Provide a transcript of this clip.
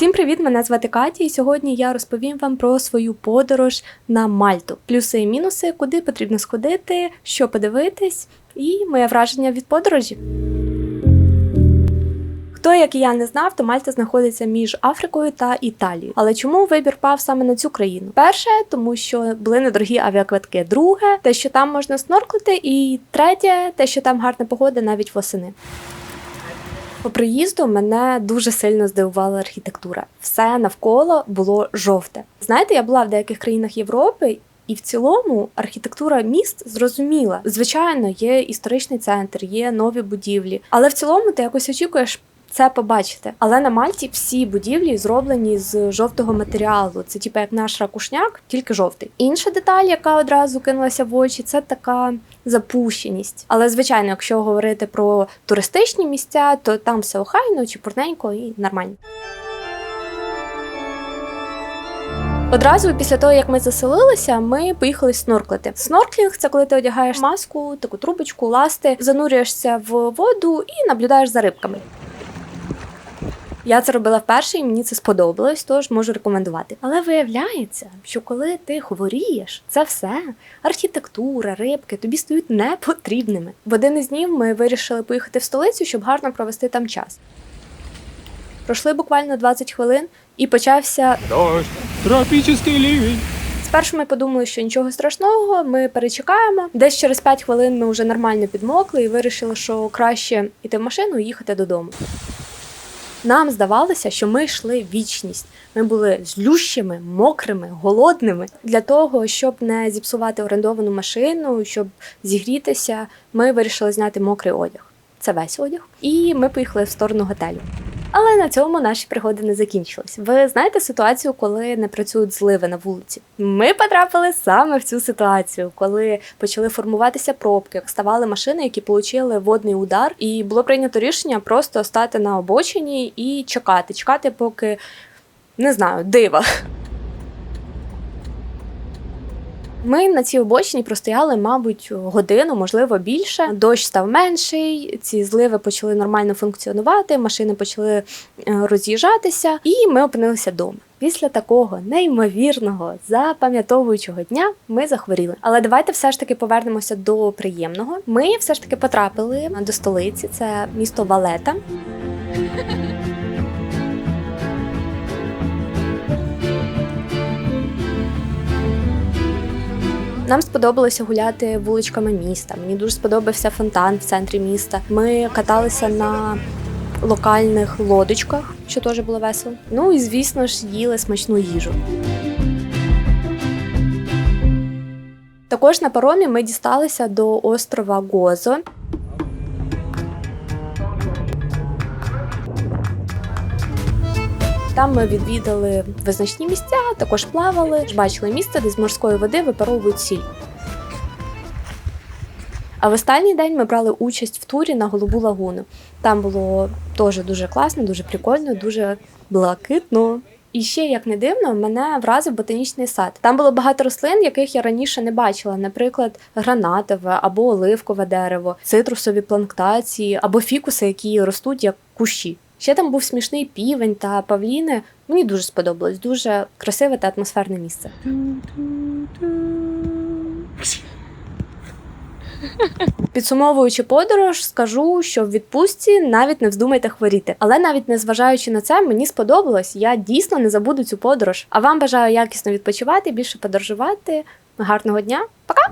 Всім привіт! Мене звати Катя, і сьогодні я розповім вам про свою подорож на Мальту. Плюси і мінуси, куди потрібно сходити, що подивитись, і моє враження від подорожі. Хто, як і я, не знав, то Мальта знаходиться між Африкою та Італією. Але чому вибір пав саме на цю країну? Перше, тому що були недорогі авіаквитки. Друге, те, що там можна снорклити, і третє, те, що там гарна погода навіть восени. По приїзду мене дуже сильно здивувала архітектура. Все навколо було жовте. Знаєте, я була в деяких країнах Європи. І в цілому архітектура міст зрозуміла. Звичайно, є історичний центр, є нові будівлі, але в цілому ти якось очікуєш це побачити. Але на Мальті всі будівлі зроблені з жовтого матеріалу. Це типу як наш ракушняк, тільки жовтий. Інша деталь, яка одразу кинулася в очі, це така запущеність. Але звичайно, якщо говорити про туристичні місця, то там все охайно, чепурненько і нормально. Одразу після того, як ми заселилися, ми поїхали снорклити. Снорклінг це коли ти одягаєш маску, таку трубочку, ласти, занурюєшся в воду і наблюдаєш за рибками. Я це робила вперше, і мені це сподобалось, тож можу рекомендувати. Але виявляється, що коли ти хворієш, це все архітектура, рибки тобі стають непотрібними. В один із днів ми вирішили поїхати в столицю, щоб гарно провести там час. Пройшли буквально 20 хвилин і почався Дождь, тропический ливень. Спершу ми подумали, що нічого страшного, ми перечекаємо. Десь через 5 хвилин ми вже нормально підмокли і вирішили, що краще йти в машину і їхати додому. Нам здавалося, що ми йшли вічність. Ми були злющими, мокрими, голодними. Для того, щоб не зіпсувати орендовану машину, щоб зігрітися, ми вирішили зняти мокрий одяг. Це весь одяг. І ми поїхали в сторону готелю. Але на цьому наші пригоди не закінчились. Ви знаєте ситуацію, коли не працюють зливи на вулиці? Ми потрапили саме в цю ситуацію, коли почали формуватися пробки, ставали машини, які отримали водний удар, і було прийнято рішення просто стати на обочині і чекати, чекати, поки не знаю, дива. Ми на цій обочині простояли, мабуть, годину, можливо, більше. Дощ став менший, ці зливи почали нормально функціонувати, машини почали е, роз'їжджатися, і ми опинилися вдома. Після такого неймовірного запам'ятовуючого дня ми захворіли. Але давайте все ж таки повернемося до приємного. Ми все ж таки потрапили до столиці. Це місто Валета. Нам сподобалося гуляти вуличками міста. Мені дуже сподобався фонтан в центрі міста. Ми каталися на локальних лодочках, що теж було весело. Ну і звісно ж їли смачну їжу. Також на паромі ми дісталися до острова Гозо. Там ми відвідали визначні місця, також плавали, бачили місце, де з морської води випаровують сіль. А в останній день ми брали участь в турі на Голубу лагуну. Там було теж дуже класно, дуже прикольно, дуже блакитно. І ще, як не дивно, мене вразив ботанічний сад. Там було багато рослин, яких я раніше не бачила, наприклад, гранатове або оливкове дерево, цитрусові плантації або фікуси, які ростуть як кущі. Ще там був смішний півень та павліни. Мені дуже сподобалось, дуже красиве та атмосферне місце. Підсумовуючи подорож, скажу, що в відпустці навіть не вздумайте хворіти. Але навіть не зважаючи на це, мені сподобалось. Я дійсно не забуду цю подорож. А вам бажаю якісно відпочивати, більше подорожувати. Гарного дня, пока!